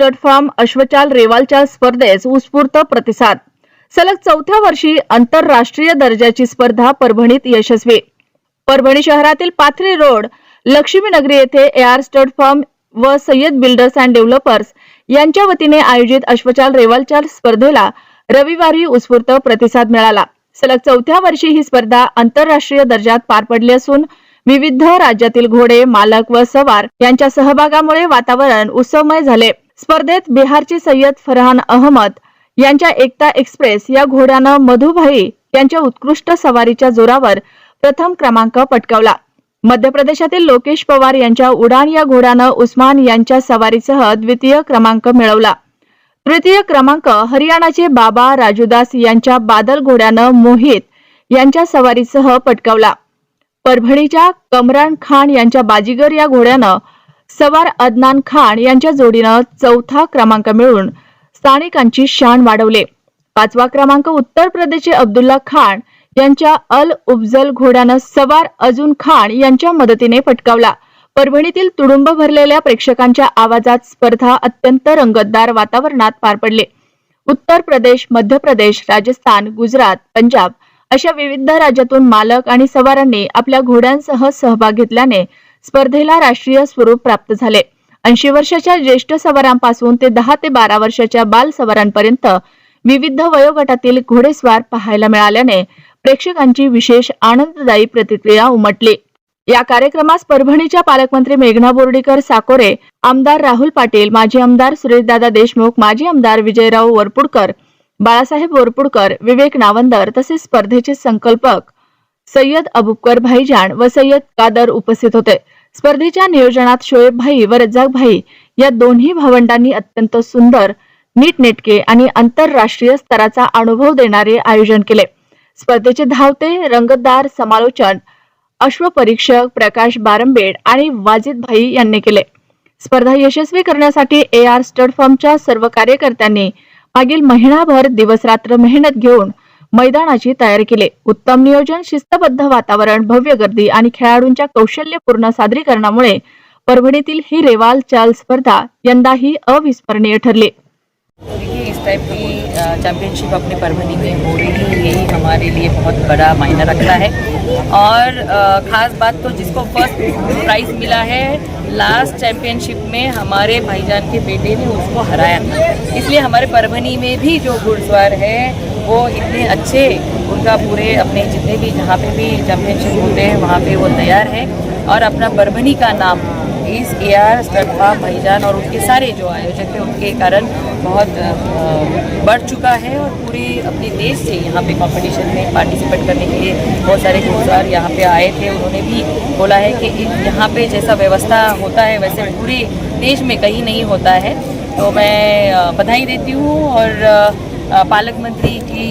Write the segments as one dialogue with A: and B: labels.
A: Stud form अश्वचाल रेवालच्या स्पर्धेस उत्स्फूर्त प्रतिसाद. सलग चौथ्या वर्षी आंतरराष्ट्रीय दर्जाची स्पर्धा परभणीत यशस्वी. परभणी शहरातील पाथरी रोड लक्ष्मीनगरी येथे एआर स्टड फार्म व सय्यद बिल्डर्स अँड डेव्हलपर्स यांच्या वतीने आयोजित अश्वचाल रेवालचाल स्पर्धेला रविवारी उत्स्फूर्त प्रतिसाद मिळाला. सलग चौथ्या वर्षी ही स्पर्धा आंतरराष्ट्रीय दर्जात पार पडली असून विविध राज्यातील घोडे मालक व सवार यांच्या सहभागामुळे वातावरण उत्सवमय झाले. स्पर्धेत बिहारचे सय्यद फरहान अहमद यांच्या एकता एक्सप्रेस या घोड्यानं मधुभाई यांच्या उत्कृष्ट सवारीच्या जोरावर प्रथम क्रमांक पटकावला. मध्य प्रदेशातील लोकेश पवार यांच्या उडान या घोड्यानं उस्मान यांच्या सवारीसह द्वितीय क्रमांक मिळवला. तृतीय क्रमांक हरियाणाचे बाबा राजूदास यांच्या बादल घोड्यानं मोहित यांच्या सवारीसह पटकावला. परभणीच्या कमरान खान यांच्या बाजीगर या घोड्यानं सवार अदनान खान यांच्या जोडीनं चौथा क्रमांक मिळवून स्थानिकांची शान वाढवले. पाचवा क्रमांक उत्तर प्रदेशचे अब्दुल्ला खान यांच्या अल उफजल घोड्यानं सवार अजून खान यांच्या मदतीने पटकावला. परभणीतील तुडुंब भरलेल्या प्रेक्षकांच्या आवाजात स्पर्धा अत्यंत रंगतदार वातावरणात पार पडले. उत्तर प्रदेश मध्य प्रदेश राजस्थान गुजरात पंजाब अशा विविध राज्यातून मालक आणि सवारांनी आपल्या घोड्यांसह सहभाग घेतल्याने स्पर्धेला राष्ट्रीय स्वरूप प्राप्त झाले. ऐंशी वर्षाच्या ज्येष्ठ सवारांपासून ते दहा ते बारा वर्षाच्या बाल सवारांपर्यंत विविध वयोगटातील घोडेस्वार पाहायला मिळाल्याने प्रेक्षकांची विशेष आनंददायी प्रतिक्रिया उमटली. या कार्यक्रमास परभणीच्या पालकमंत्री मेघना बोर्डीकर साकोरे आमदार राहुल पाटील माजी आमदार सुरेशदादा देशमुख माजी आमदार विजयराव वरपुडकर बाळासाहेब वरपुडकर विवेक नावंदर तसेच स्पर्धेचे संकल्पक सय्यद अबुबकर भाईजान व सय्यद कादर उपस्थित होते. स्पर्धेच्या नियोजनात शोएब भाई व रज्जाक भाई या दोन्ही भावंडांनी अत्यंत सुंदर नीटनेटके आणि आंतरराष्ट्रीय स्तराचा अनुभव देणारे आयोजन केले. स्पर्धेचे धावते रंगतदार समालोचन अश्वपरीक्षक प्रकाश बारंबेड आणि वाजिद भाई यांनी केले. स्पर्धा यशस्वी करण्यासाठी ए आर स्टड फॉर्मच्या सर्व कार्यकर्त्यांनी मागील महिनाभर दिवसरात्र मेहनत घेऊन मैदानाची तयारी केले. उत्तम नियोजन शिस्तबद्ध वातावरण भव्य गर्दी आणि खेळाडूंच्या कौशल्यपूर्ण सादरीकरणामुळे परभणीतील ही रेवाल चाल स्पर्धा यंदाही अविस्मरणीय ठरली.
B: देखिए इस टाइप की चैम्पियनशिप अपने परभनी में हो रही है यही हमारे लिए बहुत बड़ा मायना रखता है। और खास बात तो जिसको फर्स्ट प्राइज़ मिला है लास्ट चैम्पियनशिप में हमारे भाईजान के बेटे ने उसको हराया था। इसलिए हमारे परभनी में भी जो घुड़सवार है वो इतने अच्छे उनका पूरे अपने जितने भी जहाँ पे भी चैम्पियनशिप होते हैं, वहाँ पे वो तैयार है। और अपना परभनी का नाम इस ए आर स्टडफा भाईजान और उनके सारे जो आयोजक हैं, उनके कारण बहुत बढ़ चुका है और पूरे अपने देश से यहाँ पे कंपटीशन में पार्टिसिपेट करने के लिए बहुत सारे घुड़सवार यहाँ पे आए थे। उन्होंने भी बोला है कि यहाँ पे जैसा व्यवस्था होता है, वैसे पूरे देश में कहीं नहीं होता है। तो मैं बधाई देती हूँ और पालक मंत्री की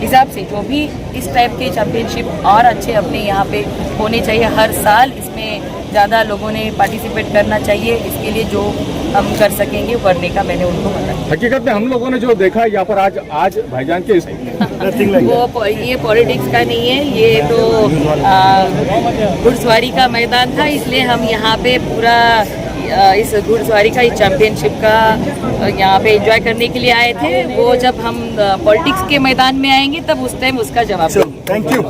B: हिसाब से जो भी इस टाइप के चैम्पियनशिप और अच्छे अपने यहाँ पे होने चाहिए। हर साल इसमें ज़्यादा लोगों ने पार्टिसिपेट करना चाहिए। इसके लिए जो हम कर सकेंगे वो करने का मैंने उनको बताया
C: हकीकत में हम लोगों ने जो देखा यहाँ पर आज आज भाईजान के
B: वो ये पॉलिटिक्स का नहीं है। ये तो घुड़सवारी का मैदान था इसलिए हम यहाँ पे पूरा इस घुड़सवारी का इस चैम्पियनशिप का यहाँ पे एंजॉय करने के लिए आए थे। वो जब हम पॉलिटिक्स के मैदान में आएंगे तब उस टाइम उसका जवाब थैंक
C: यू